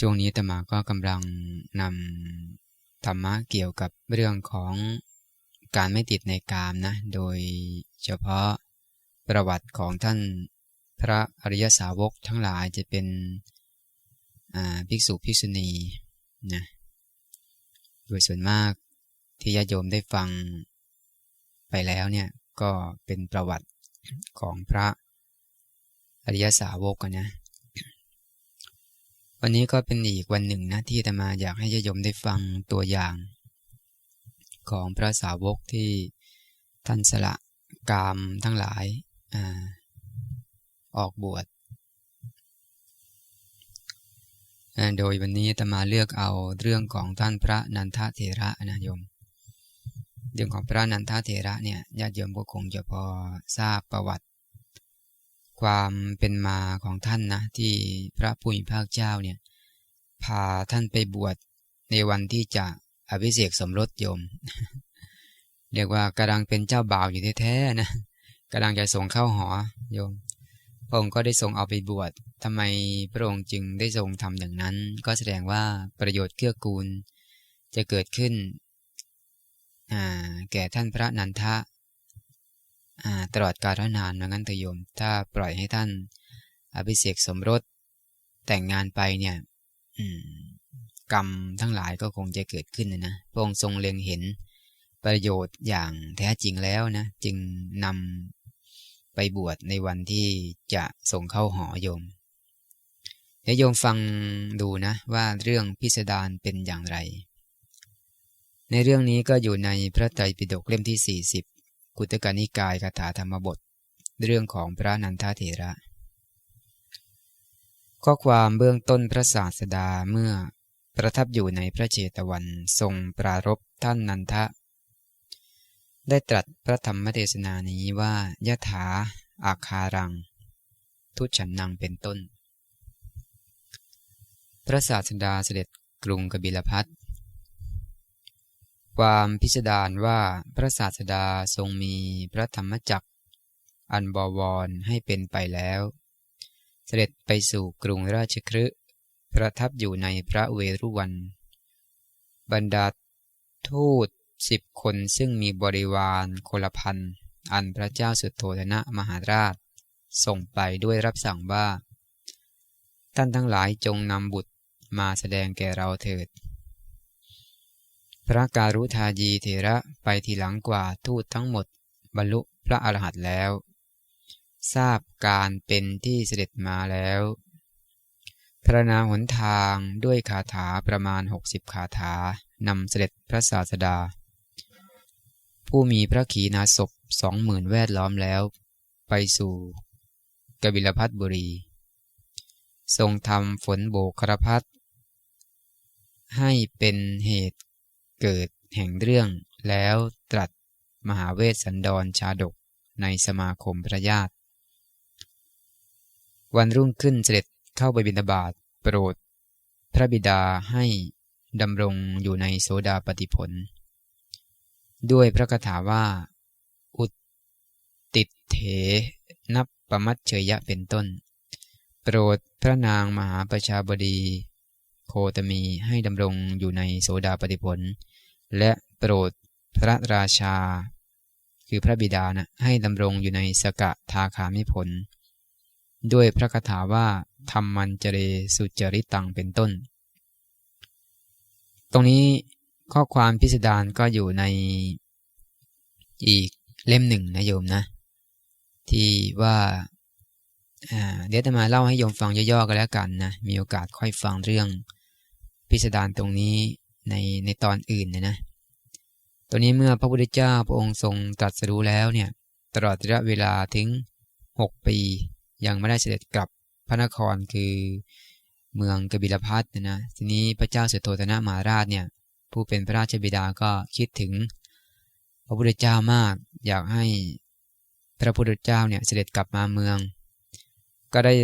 ช่วงนี้ตมาก็กำลังนำธรรมะเกี่ยวกับเรื่องของการไม่ติดในกามนะ โดยเฉพาะประวัติของท่านพระอริยสาวกทั้งหลายจะเป็นภิกษุภิกษุณีนะโดยส่วนมากที่ญาติโยมได้ฟังไปแล้วเนี่ยก็เป็นประวัติของพระอริยสาวกนะ วันนี้ก็เป็นอีกวันหนึ่งนะที่ธรรมาอยากให้ญาโยมได้ฟังตัวอย่าง ของพระสาวกที่ท่านสละกามทั้งหลายอออกบวชโดยวันนี้ธรรมาเลือกเอาเรื่องของท่านพระนันทเถระนะโยม เรื่องของพระนันทเถระเนี่ยญาติโยมก็คงจะพอทราบประวัติ ความเป็นมาของท่านนะที่พระผู้มีพระเจ้าเนี่ยพาท่านไปบวชในวันที่จะอภิเษกสมรสโยม เรียกว่ากำลังเป็นเจ้าบ่าวอยู่แท้ๆนะกำลังจะส่งเข้าหอโยมพระองค์ก็ได้ทรงเอาไปบวชทำไมพระองค์จึงได้ทรงทำอย่างนั้น ก็แสดงว่าประโยชน์เกื้อกูล จะเกิดขึ้นแก่ท่านพระนันทะ ตลอดกาลนานนะงั้นเถอะโยม ถ้าปล่อยให้ท่านอภิเษกสมรสแต่งงานไปเนี่ยกรรมทั้งหลายก็คงจะเกิดขึ้นนะนะพระองค์ทรงเล็งเห็นประโยชน์อย่างแท้จริงแล้วนะ จึงนำไปบวชในวันที่จะส่งเข้าหอโยมเดี๋ยวโยมฟังดูนะว่าเรื่องพิสดารเป็นอย่างไร ในเรื่องนี้ก็อยู่ในพระไตรปิฎกเล่มที่40 กุตกานิกายคาถาธรรมบท เรื่องของพระนันทเถระ ข้อความเบื้องต้นพระศาสดาเมื่อประทับอยู่ในพระเจตวันทรงปรารบท่านนันทะ ได้ตรัสพระธรรมเทศนานี้ว่ายะถาอาคารัง ทุฉันนังเป็นต้น พระศาสดาเสด็จกรุงกบิลพัท ความพิสดารว่าพระศาสดาทรงมีพระธรรมจักร อันบวรให้เป็นไปแล้ว เสด็จไปสู่กรุงราชครืประทับอยู่ในพระเวรุวัน บรรดาทูตสิบคนซึ่งมีบริวารโคลพันอันพระเจ้าสุดโทธนะมหาราช ส่งไปด้วยรับสั่งว่า ท่านทั้งหลายจงนำบุตรมาแสดงแก่เราเถิด พระการุทายีเถระไปทีหลังกว่าทูตทั้งหมด บรรลุพระอรหันต์แล้ว ทราบการเป็นที่เสด็จมาแล้ว พระนาหนทางด้วยคาถาประมาณหกสิบคาถานำเสด็จพระศาสดา ผู้มีพระขีณาสพสองหมื่นแวดล้อมแล้ว ไปสู่กบิลพัทบุรี ทรงทำฝนโบกครพัทให้เป็นเหตุ เกิดแห่งเรื่องแล้วตรัสมหาเวสสันดรชาดกในสมาคมพระญาติ วันรุ่งขึ้นเสด็จเข้าไปบิณฑบาตโปรด พระบิดาให้ดำรงอยู่ในโสดาปฏิผล ด้วยพระคาถาว่า อุตติเถนับประมัตเฉยะเป็นต้น โปรดพระนางมหาประชาบดีโคตมีให้ดำรงอยู่ในโสดาปฏิผล และโปรดพระราชา คือพระบิดานะให้ดำรงอยู่ในสกะทาคามิผล ด้วยพระคาถาว่าธรรมันเจเรสุจริตังเป็นต้น ตรงนี้ข้อความพิสดารก็อยู่ในอีกเล่มหนึ่งนะโยมนะ ที่ว่าเดี๋ยวจะมาเล่าให้โยมฟังย่อๆกันแล้วกันนะ มีโอกาสค่อยฟังเรื่องพิสดารตรงนี้ ในในตอนอื่นนะนะตัวนี้เมื่อพระพุทธเจ้าพระองค์ทรงตรัสรู้แล้วเนี่ยตลอดระยะเวลาถึง 6 ปี ยังไม่ได้เสด็จกลับพระนครคือเมืองกบิลพัทนะนะทีนี้พระเจ้าเสุโธนะมหาราชเนี่ยผู้เป็นพระราชบิดาก็คิดถึง พระพุทธเจ้ามากอยากให้พระพุทธเจ้าเนี่ยเสด็จกลับมาเมือง ก็ได้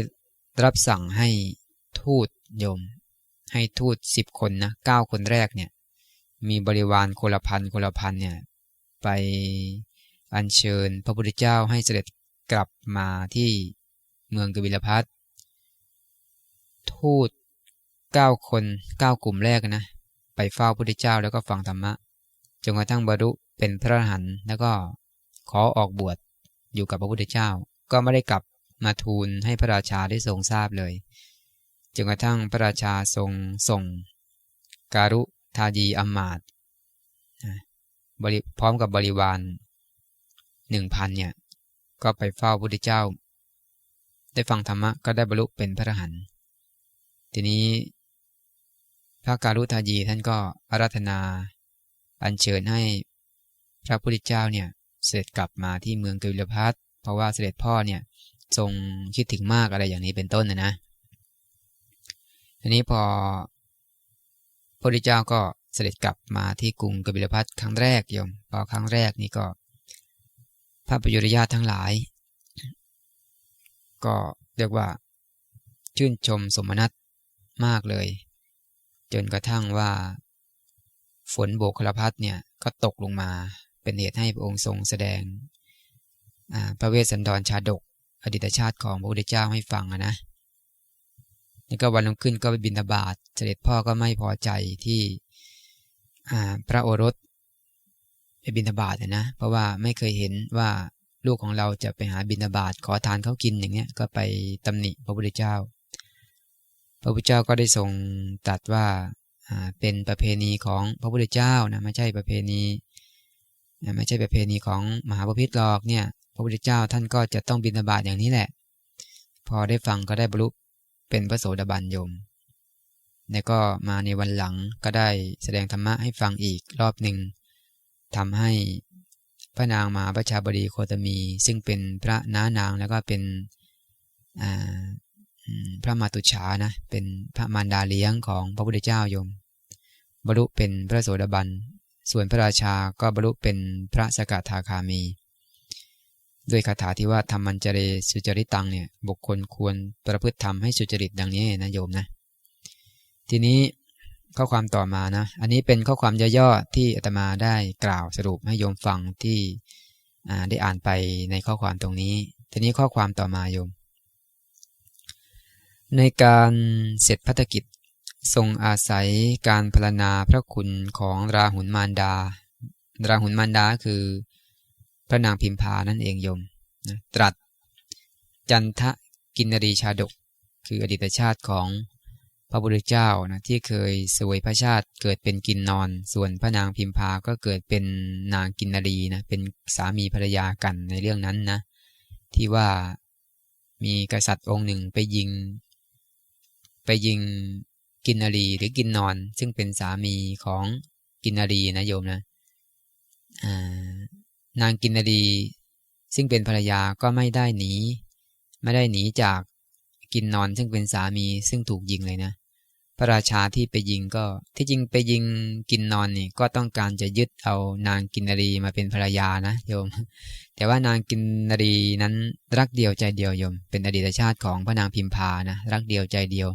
รับสั่งให้ทูตโยม ให้ทูตสิบคนนะเก้าคนแรกเนี่ย มีบริวารคนละพันคนละพันเนี่ย ไปอัญเชิญพระพุทธเจ้าให้เสด็จกลับมาที่เมืองกบิลพัททูตเก้าคนเก้ากลุ่มแรกนะ ไปเฝ้าพระพุทธเจ้าแล้วก็ฟังธรรมะจนกระทั่งบรรลุเป็นพระอรหันต์แล้วก็ขอออกบวชอยู่กับพระพุทธเจ้า ก็ไม่ได้กลับมาทูลให้พระราชาได้ทรงทราบเลย จนกระทั่งพระราชาทรงส่ง การุทายีอัมมาตพร้อมกับบริวารหนึ่งพันเนี่ย ก็ไปเฝ้าพระพุทธเจ้า ได้ฟังธรรมะก็ได้บรรลุเป็นพระอรหันต์ทีนี้พระการุทายีท่านก็อาราธนา อัญเชิญให้พระพุทธเจ้าเนี่ยเสด็จกลับมาที่เมืองกุลพัทเพราะว่าเสด็จพ่อเนี่ยทรงคิดถึงมากอะไรอย่างนี้เป็นต้นนะนะ ทีนี้พอพระพุทธเจ้าก็เสด็จกลับมาที่กรุงกบิลพัทครั้งแรกโยมพอครั้งแรกนี่ก็พระประยุรญาทั้งหลาย ก็เรียกว่า ชื่นชมสมนัตมากเลย จนกระทั่งว่า ฝนโบกคลพัทเนี่ยก็ตกลงมาเป็นเหตุให้พระองค์ทรงแสดงพระเวสสันดรชาดก อดีตชาติของพระพุทธเจ้าให้ฟังนะ แล้วก็วันลงขึ้นก็ไปบินบาตเสด็จพ่อก็ไม่พอใจที่พระโอรสไปบินบาตนะ เพราะว่าไม่เคยเห็นว่าลูกของเราจะไปหาบินบาตขอทานเขากินอย่างเงี้ยก็ไปตำหนิพระพุทธเจ้า พระพุทธเจ้าก็ได้ทรงตรัสว่าเป็นประเพณีของพระพุทธเจ้านะไม่ใช่ประเพณีไม่ใช่ประเพณีของมหาปพิธหรอกเนี่ยพระพุทธเจ้าท่านก็จะต้องบินบาตอย่างนี้แหละ พอได้ฟังก็ได้บรรลุ เป็นพระโสดาบันยม แล้วก็มาในวันหลังก็ได้แสดงธรรมะให้ฟังอีกรอบหนึ่งทำให้พระนางมาประชาบดีโคตมี ซึ่งเป็นพระน้านางแล้วก็เป็นพระมาตุชานะเป็นพระมารดาเลี้ยงของพระพุทธเจ้าโยม บรรลุเป็นพระโสดาบัน ส่วนพระราชาก็บรรลุเป็นพระสกทาคามี ด้วยคาถาที่ว่าธรรมันจเรสุจริตังเนี่ยบุคคลควรประพฤติธรรมให้สุจริตดังนี้นะโยมนะทีนี้ข้อความต่อมานะ อันนี้เป็นข้อความย่อๆที่อาตมาได้กล่าวสรุปให้โยมฟังที่ได้อ่านไปในข้อความตรงนี้ ทีนี้ข้อความต่อมาโยม ในการเสร็จพัฒกิจ ทรงอาศัยการพรณนาพระคุณของราหุลมารดา ราหุลมารดาคือ ระนางพิมพานั่นเองโยมนะตรัสจันทกินรีชาดก คืออดีตชาติของพระพุทธเจ้านะที่เคยสวยพระชาติเกิดเป็นกินนอน ส่วนพระนางพิมพาก็เกิดเป็นนางกินนรีนะเป็นสามีภรรยากันในเรื่องนั้นนะ ที่ว่ามีกษัตริย์องค์หนึ่งไปยิง ไปยิงกินนรีหรือกินนอน ซึ่งเป็นสามีของกินนรีนะโยมนะอ่า นางกินนรีซึ่งเป็นภรรยาก็ไม่ได้หนี ไม่ได้หนีจากกินนอนซึ่งเป็นสามีซึ่งถูกยิงเลยนะ พระราชาที่ไปยิงก็ที่จริงไปยิงกินนอนนี่ก็ต้องการจะยึดเอานางกินนรีมาเป็นภรรยานะโยม แต่ว่านางกินนรีนั้นรักเดียวใจเดียวโยม เป็นอดีตชาติของพระนางพิมพานะรักเดียวใจเดียว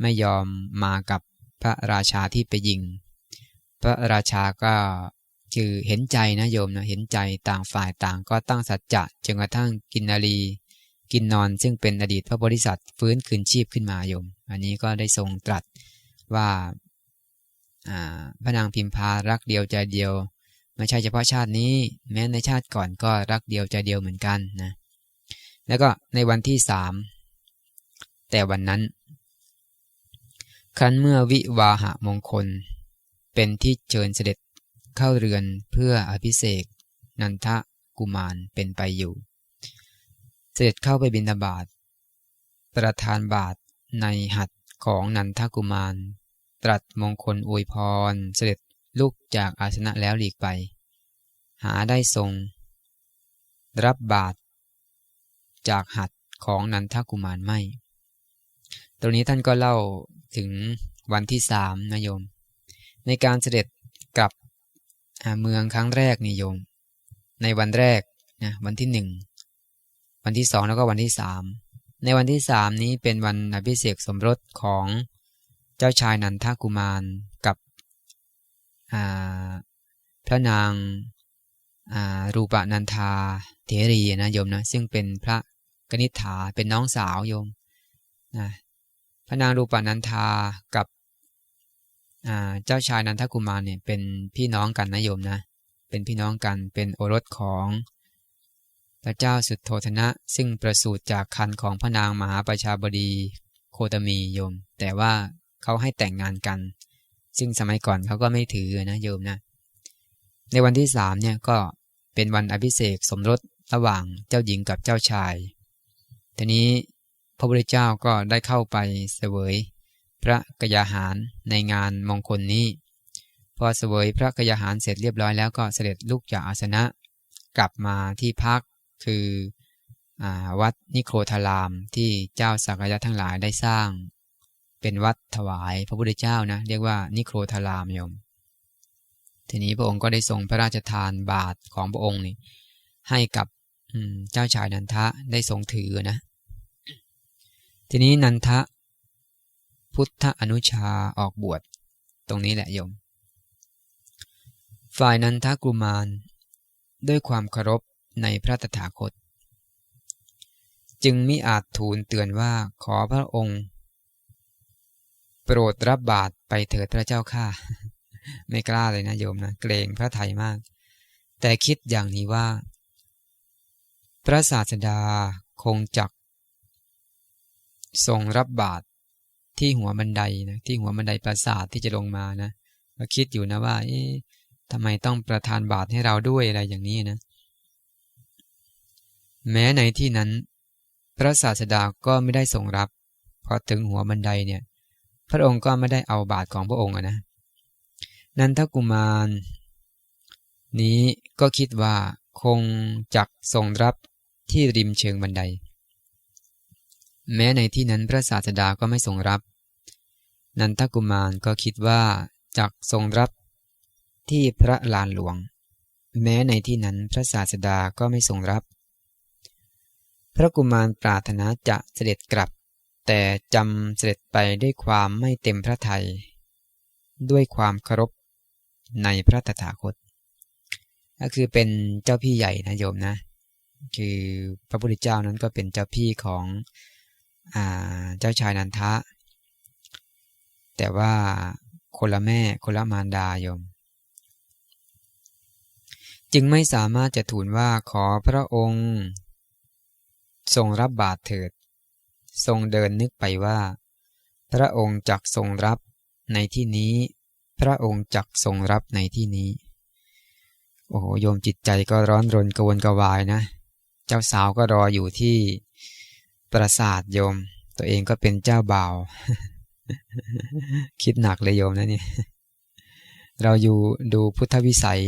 ไม่ยอมมากับพระราชาที่ไปยิง พระราชาก็ คือเห็นใจนะโยมนะเห็นใจต่างฝ่ายต่างก็ตั้งสัจจะจนกระทั่งกินนารีกินนอนซึ่งเป็นอดีตพระบริษัทฟื้นคืนชีพขึ้นมาโยม อันนี้ก็ได้ทรงตรัสว่าพระนางพิมพารักเดียวใจเดียวไม่ใช่เฉพาะชาตินี้ แม้ในชาติก่อนก็รักเดียวใจเดียวเหมือนกันนะแล้วก็ในวันที่สามแต่วันนั้น ครั้นเมื่อวิวาหะมงคล เป็นที่เชิญเสด็จ เข้าเรือนเพื่ออภิเษกนันทะกุมารเป็นไปอยู่ เสด็จเข้าไปบินาบาตประทานบาทในหัดของนันทกุมาร ตรัสมงคลอวยพร เสด็จลุกจากอาสนะแล้วหลีกไป หาได้ทรง รับบาทจากหัดของนันทกุมารไม่ ตรงนี้ท่านก็เล่าถึงวันที่สามนะโยม ในการเสด็จกลับ เมืองครั้งแรกนี่โยม ในวันแรกนะวันที่หนึ่งวันที่สองแล้วก็วันที่สามในวันที่สามนี้เป็นวันอภิเษกสมรสของเจ้าชายนันทกุมารกับพระนางรูปนันทาเทรีนะโยมนะซึ่งเป็นพระกนิษฐาเป็นน้องสาวโยมนะพระนางรูปนันทากับ เจ้าชายนันทกุมารเนี่ยเป็นพี่น้องกันนะโยมนะ เป็นพี่น้องกันเป็นโอรสของพระเจ้าสุดโทธนะ ซึ่งประสูติจากคันของพระนางมหาประชาบดีโคตมีโยม แต่ว่าเขาให้แต่งงานกัน ซึ่งสมัยก่อนเขาก็ไม่ถือนะโยมนะ ในวันที่สามเนี่ยก็เป็นวันอภิเษกสมรสระหว่างเจ้าหญิงกับเจ้าชาย ทีนี้พระพุทธเจ้าก็ได้เข้าไปเสวย ระกยาหารในงานมงคลนี้ พอเสวยพระกยาหารเสร็จเรียบร้อยแล้วก็เสด็จลุกจากอาสนะ กลับมาที่พักคืออวัดนิโครธารามที่เจ้าสักยะทั้งหลายได้สร้าง เป็นวัดถวายพระพุทธเจ้านะเรียกว่านิโครธารามโยม ทีนี้พระองค์ก็ได้ทรงพระราชทานบาทของพระองค์นี่ให้กับเจ้าชายนันทะได้ทรงถือนะ ทีนี้นันทะ พุทธอนุชาออกบวช ตรงนี้แหละโยม ฝ่ายนันทกุมาร ด้วยความเคารพในพระตถาคต จึงมิอาจทูลเตือนว่าขอพระองค์ โปรดรับบาตรไปเถิดพระเจ้าข้าไม่กล้าเลยนะโยมนะ เกรงพระไทยมาก แต่คิดอย่างนี้ว่า พระศาสดาคงจักทรงรับบาตร ที่หัวบันไดนะที่หัวบันไดปราสาทที่จะลงมานะก็คิดอยู่นะว่าเอ๊ะทำไมต้องประทานบาตรให้เราด้วยอะไรอย่างนี้นะ แม้ในที่นั้น พระศาสดาก็ไม่ได้ทรงรับพอถึงหัวบันไดเนี่ย พระองค์ก็ไม่ได้เอาบาตรของพระองค์นะนันทกุมารนี้ก็คิดว่าคงจักทรงรับที่ริมเชิงบันได แม้ในที่นั้นพระศาสดาก็ไม่ทรงรับ นันทกุมารก็คิดว่าจักทรงรับที่พระลานหลวง แม้ในที่นั้นพระศาสดาก็ไม่ทรงรับ พระกุมารปรารถนาจะเสด็จกลับ แต่จำเสด็จไปด้วยความไม่เต็มพระทยัยด้วยความเคารพในพระตถาคต ก็คือเป็นเจ้าพี่ใหญ่นะโยมนะ คือพระพุทธเจ้านั้นก็เป็นเจ้าพี่ของ เจ้าชายนันทะ แต่ว่าคนละแม่คนละมารดาโยม จึงไม่สามารถจะทูลว่าขอพระองค์ ทรงรับบาตรเถิด ทรงเดินนึกไปว่า พระองค์จักทรงรับในที่นี้ พระองค์จักทรงรับในที่นี้ โอ้โหโยมจิตใจก็ร้อนรนกวนกวายนะ เจ้าสาวก็รออยู่ที่ ปราสาทโยม ตัวเองก็เป็นเจ้าบ่าว คิดหนักเลยโยมนะนี่ เราอยู่ดูพุทธวิสัย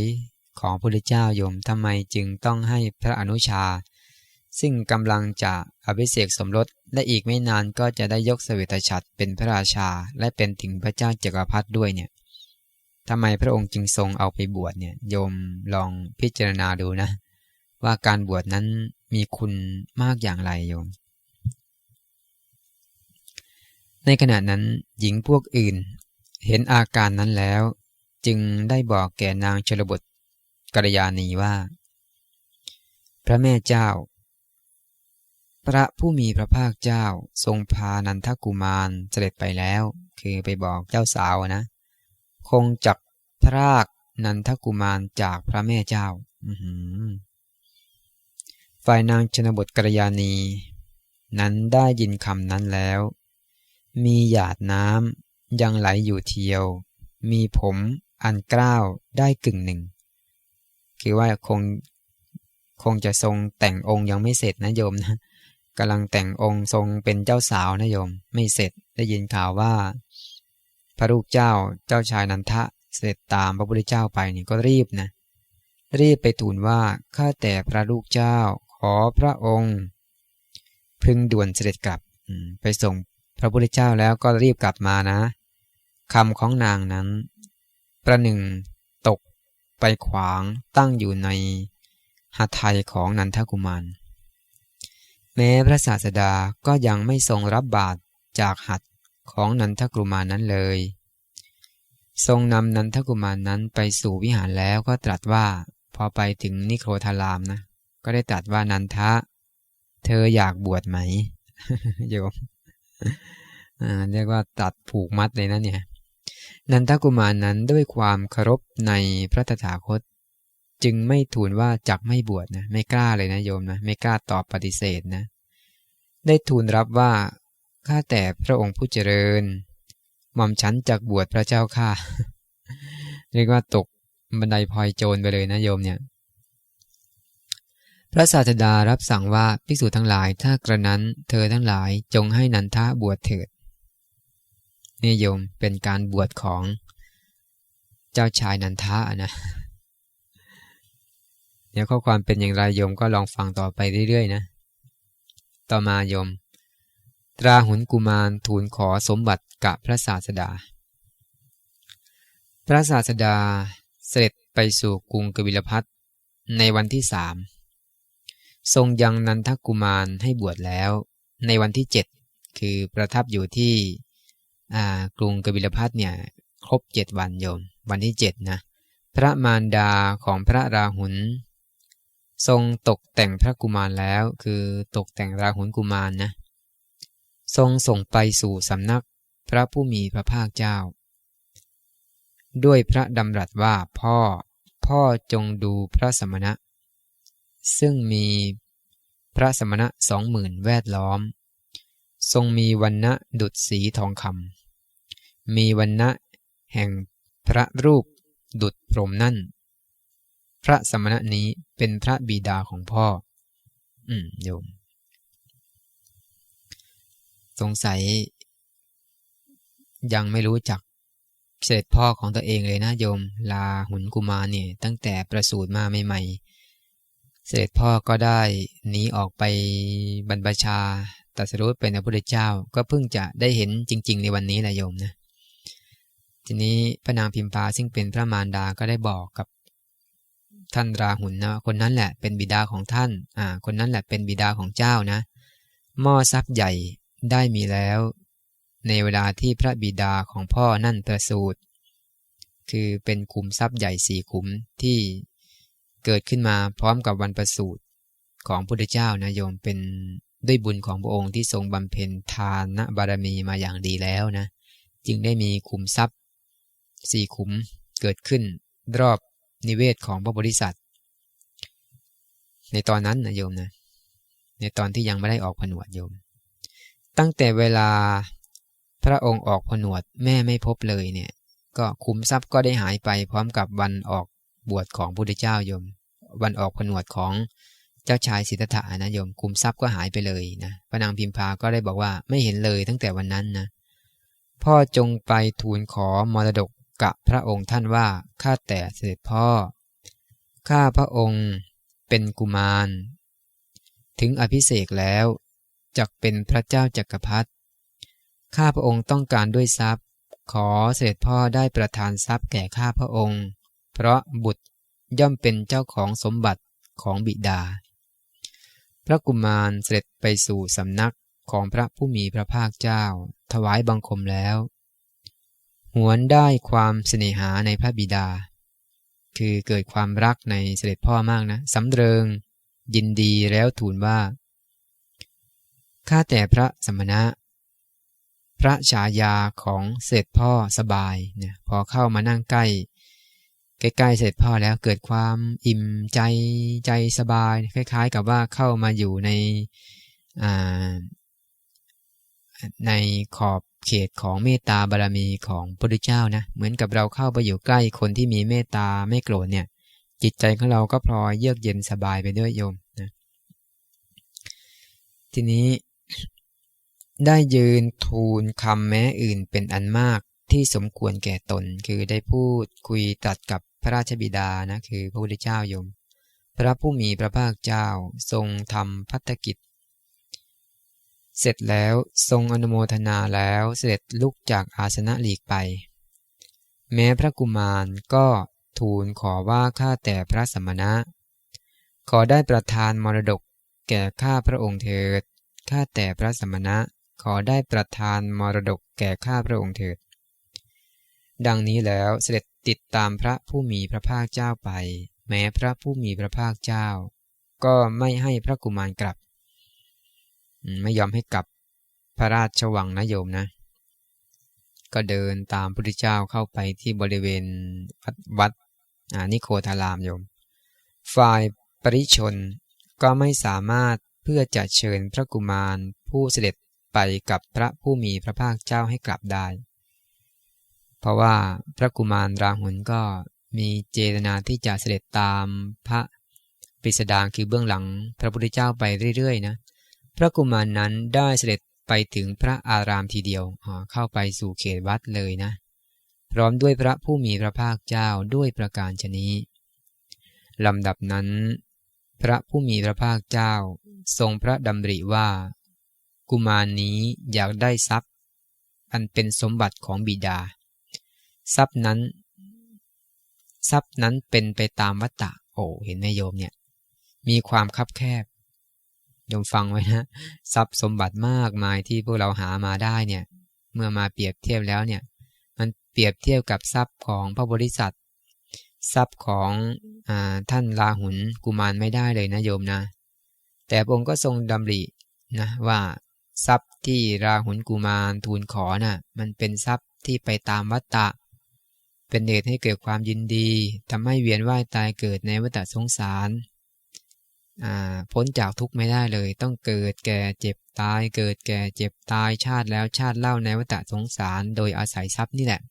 ของพระเจ้าโยมทำไมจึงต้องให้พระอนุชา ซึ่งกำลังจะอภิเษกสมรสและอีกไม่นานก็จะได้ยกสวิตฉัตรเป็นพระราชาและเป็นถึงพระเจ้าจักรพรรดิด้วยเนี่ยทำไมพระองค์จึงทรงเอาไปบวชเนี่ยโยมลองพิจารณาดูนะ ว่าการบวชนั้นมีคุณมากอย่างไรโยม ในขณะนั้นหญิงพวกอื่น เห็นอาการนั้นแล้ว จึงได้บอกแก่นางชลบทกัลยาณีว่า พระแม่เจ้า พระผู้มีพระภาคเจ้าทรงพานันทกุมารเสด็จไปแล้ว คือไปบอกเจ้าสาวนะ คงจักพรากนันทกุมารจากพระแม่เจ้าฝ่ายนางชนบทกระยาณี นั้นได้ยินคำนั้นแล้ว มีหยาดน้ำยังไหลอยู่เทียว มีผมอันกล้าวได้กึ่งหนึ่ง คือว่าคงคงจะทรงแต่งองค์ยังไม่เสร็จนะโยมนะกำลังแต่งองค์ทรงเป็นเจ้าสาวนะโยม ไม่เสร็จได้ยินข่าวว่า พระลูกเจ้าเจ้าชายนันทะเสด็จตามพระพุทธเจ้าไปนี่ก็รีบนะ รีบไปทูลว่าข้าแต่พระลูกเจ้าขอพระองค์ พึงด่วนเสด็จกลับไปส่ง พระพุทธเจ้าแล้วก็รีบกลับมานะคำของนางนั้น ประหนึ่ง ตกไปขวางตั้งอยู่ในหัตถยของนันทกุมาร แม้พระศาสดาก็ยังไม่ทรงรับบาตรจากหัตของนันทกุมารนั้นเลย ทรงนำนันทกุมารนั้นไปสู่วิหารแล้วก็ตรัสว่าพอไปถึงนิโครธารามนะ ก็ได้ตรัสว่านันทะ เธออยากบวชไหมโยม เรียกว่าตัดผูกมัดเลยนะเนี่ย นันทกุมารนั้นด้วยความเคารพในพระตถาคต จึงไม่ทูลว่าจักไม่บวชนะไม่กล้าเลยนะโยมนะไม่กล้าตอบปฏิเสธนะ ได้ทูลรับว่าข้าแต่พระองค์ผู้เจริญหม่อมฉันจักบวชพระเจ้าข้าเรียกว่าตกบันไดพลอยโจรไปเลยนะโยมเนี่ย พระศาสดารับสั่งว่าภิกษุทั้งหลายถ้ากระนั้น เธอทั้งหลายจงให้นันทะบวชเถิดนี่โยมเป็นการบวชของเจ้าชายนันทะนะเดี๋ยวข้อความเป็นอย่างไรโยมก็ลองฟังต่อไปเรื่อยๆนะ ต่อมาโยม ตราหุนกุมารทูลขอสมบัติกับพระศาสดา พระศาสดาเสด็จไปสู่กรุงกบิลพัทในวันที่สาม ทรงยังนันทกุมารให้บวชแล้ว ในวันที่เจ็ดคือประทับอยู่ที่กรุงกบิลพัทเนี่ยครบเจ็ดวันโยม วันที่เจ็ดนะ พระมารดาของพระราหุลทรงตกแต่งพระกุมารแล้ว คือตกแต่งราหุลกุมารนะทรงส่งไปสู่สำนักพระผู้มีพระภาคเจ้า ด้วยพระดำรัสว่าพ่อพ่อจงดูพระสมณะ ซึ่งมีพระสมณะสองหมื่นแวดล้อม ทรงมีวันณะดุดสีทองคำมีวันณะแห่งพระรูปดุดพรมนั่น พระสมณะนี้เป็นพระบิดาของพ่อ อืมโยม สงสัย ยังไม่รู้จักเสด็จพ่อของตัวเองเลยนะโยม ลาหุนกุมารเนี่ย ตั้งแต่ประสูติมาใหม่ๆ เสด็จพ่อก็ได้หนีออกไปบรรพชาตัสรู้เป็นพระพุทธเจ้าก็เพิ่งจะได้เห็นจริง ๆ ในวันนี้แหละโยมนะทีนี้พระนางพิมพาซึ่งเป็นพระมารดาก็ได้บอกกับท่านราหุลนะคนนั้นแหละเป็นบิดาของท่านอ่าคนนั้นแหละเป็นบิดาของเจ้านะหม้อทรัพย์ใหญ่ได้มีแล้ว ในเวลาที่พระบิดาของพ่อนั่นประสูติคือเป็นขุมทรัพย์ใหญ่สี่ขุมที่ เกิดขึ้นมาพร้อมกับวันประสูติของพุทธเจ้านะโยมเป็นด้วยบุญของพระองค์ที่ทรงบำเพ็ญทานบารมีมาอย่างดีแล้วนะ จึงได้มีขุมทรัพย์สี่ขุมเกิดขึ้นรอบนิเวศของพระบริษัทในตอนนั้นนะโยมนะ ในตอนที่ยังไม่ได้ออกผนวดโยม ตั้งแต่เวลาพระองค์ออกผนวดแม่ไม่พบเลยเนี่ย ก็ขุมทรัพย์ก็ได้หายไปพร้อมกับวันออก บวชของพุทธเจ้าโยม วันออกผนวดของเจ้าชายสิทธัตถะนะโยมขุมทรัพย์ก็หายไปเลยนะพระนางพิมพาก็ได้บอกว่าไม่เห็นเลยตั้งแต่วันนั้นนะพ่อจงไปทูลขอมรดกกับพระองค์ท่านว่าข้าแต่เสด็จพ่อข้าพระองค์เป็นกุมาร ถึงอภิเษกแล้วจักเป็นพระเจ้าจักรพรรดิข้าพระองค์ต้องการด้วยทรัพย์ ขอเสด็จพ่อได้ประทานทรัพย์แก่ข้าพระองค์ เพราะบุตรย่อมเป็นเจ้าของสมบัติของบิดา พระกุมารเสด็จไปสู่สำนักของพระผู้มีพระภาคเจ้า ถวายบังคมแล้ว หวนได้ความเสน่หาในพระบิดา คือเกิดความรักในเสด็จพ่อมากนะสำเริง ยินดีแล้วทูลว่าข้าแต่พระสมณะ พระฉายาของเสด็จพ่อสบายเนี่ยพอเข้ามานั่งใกล้ ใกล้ๆเสด็จพ่อแล้วเกิดความอิ่มใจใจสบาย คล้าย ๆ กับว่าเข้ามาอยู่ในในขอบเขตของเมตตาบารมีของพระพุทธเจ้านะเหมือนกับเราเข้าไปอยู่ใกล้คนที่มีเมตตาไม่โกรธเนี่ย จิตใจของเราก็พลอยเยือกเย็นสบายไปด้วยโยมนะทีนี้ได้ยืนทูลคำแม้อื่นเป็นอันมาก ที่สมควรแก่ตน คือได้พูดคุยตัดกับพระราชบิดานะคือพระพุทธเจ้าโยม พระผู้มีพระภาคเจ้าทรงทำพัฒกิจ เสร็จแล้วทรงอนุโมทนาแล้วเสด็จลุกจากอาสนะหลีกไป แม้พระกุมารก็ทูลขอว่าข้าแต่พระสมณะ ขอได้ประทานมรดกแก่ข้าพระองค์เถิด ข้าแต่พระสมณะ ขอได้ประทานมรดกแก่ข้าพระองค์เถิด ดังนี้แล้วเสด็จติดตามพระผู้มีพระภาคเจ้าไป แม้พระผู้มีพระภาคเจ้า ก็ไม่ให้พระกุมารกลับ ไม่ยอมให้กลับพระราชวังนะโยมนะ ก็เดินตามพระพุทธเจ้าเข้าไปที่บริเวณวัดวดนิโคธารามโยม ฝ่ายปริชนก็ไม่สามารถเพื่อจะเชิญพระกุมารผู้เสด็จไปกับพระผู้มีพระภาคเจ้าให้กลับได้ เพราะว่าพระกุมารราหุลก็มีเจตนาที่จะเสด็จตามพระปิสดางคือเบื้องหลังพระพุทธเจ้าไปเรื่อยๆนะ พระกุมารนนั้นได้เสด็จไปถึงพระอารามทีเดียวเข้าไปสู่เขตวัดเลยนะ พร้อมด้วยพระผู้มีพระภาคเจ้าด้วยประการชนี้ลำดับนั้น พระผู้มีพระภาคเจ้า ทรงพระดำริว่า กุมารนนี้อยากได้ทรัพย์ อันเป็นสมบัติของบิดา ทรัพย์นั้น ทรัพย์นั้นเป็นไปตามวัตตะ โอ้เห็นไหมโยมเนี่ย มีความคับแคบโยมฟังไว้นะทรัพย์สมบัติมากมายที่พวกเราหามาได้เนี่ย เมื่อมาเปรียบเทียบแล้วเนี่ย มันเปรียบเทียบกับทรัพย์ของพระบริษัท ทรัพย์ของอท่านลาหุนกุมารไม่ได้เลยนะโยมนะ แต่พระองค์ก็ทรงดำรินะว่าทรัพย์ที่ราหุนกุมารทูลขอนะ่ะ มันเป็นทรัพย์ที่ไปตามวัตตะ เป็นเหตุให้เกิดความยินดีทำให้เวียนว่ายตายเกิดในวัฏสงสารพ้นจากทุกข์ไม่ได้เลย ต้องเกิดแก่เจ็บตาย เกิดแก่เจ็บตายชาติแล้วชาติเล่าในวัฏสงสาร โดยอาศัยทรัพย์นี่แหละ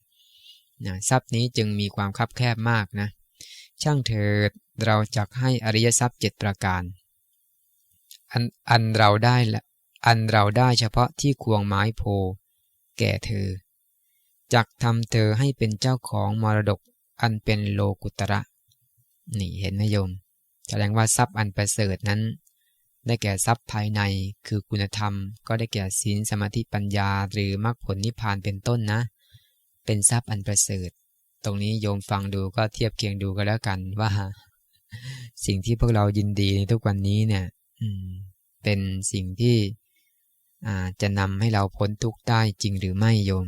นะทรัพย์นี้จึงมีความคับแคบมากนะ ช่างเถิดเราจะให้อริยทรัพย์เจ็ดประการ อันอันเราได้ละอันเราได้เฉพาะที่ควงไม้โพ แก่เธอ จักทำเธอให้เป็นเจ้าของมรดกอันเป็นโลกุตระ นี่เห็นไหมโยม แสดงว่าทรัพย์อันประเสริฐนั้น ได้แก่ทรัพย์ภายในคือคุณธรรม ก็ได้แก่ศีลสมาธิปัญญาหรือมรรคผลนิพพานเป็นต้นนะ เป็นทรัพย์อันประเสริฐ ตรงนี้โยมฟังดูก็เทียบเคียงดูก็แล้วกันว่า สิ่งที่พวกเรายินดีในทุกวันนี้เนี่ยเป็นสิ่งที่จะนำให้เราพ้นทุกข์ได้จริงหรือไม่โยม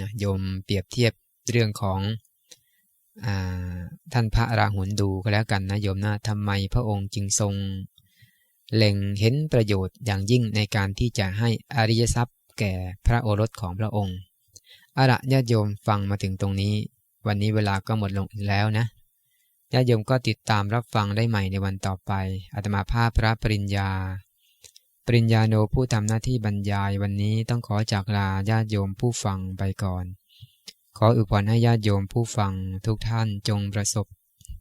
นะโยมเปรียบเทียบเรื่องของท่านพระราหุลดูก็แล้วกันนะโยมนะทำไมพระองค์จึงทรงเล็งเห็นประโยชน์อย่างยิ่งในการที่จะให้อริยทรัพย์แก่พระโอรสของพระองค์อาระญาติโยมฟังมาถึงตรงนี้ วันนี้เวลาก็หมดลงอีกแล้วนะญาติโยมก็ติดตามรับฟังได้ใหม่ในวันต่อไปอาตมาภาพพระปริญญา ปริญญาโนผู้ทำหน้าที่บรรยายวันนี้ต้องขอจากลาญาติโยมผู้ฟังไปก่อน ขออุปนให้ญาติโยมผู้ฟังทุกท่านจงประสบ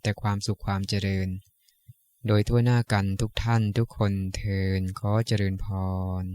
แต่ความสุขความเจริญ โดยทั่วหน้ากันทุกท่านทุกคนเทินขอเจริญพร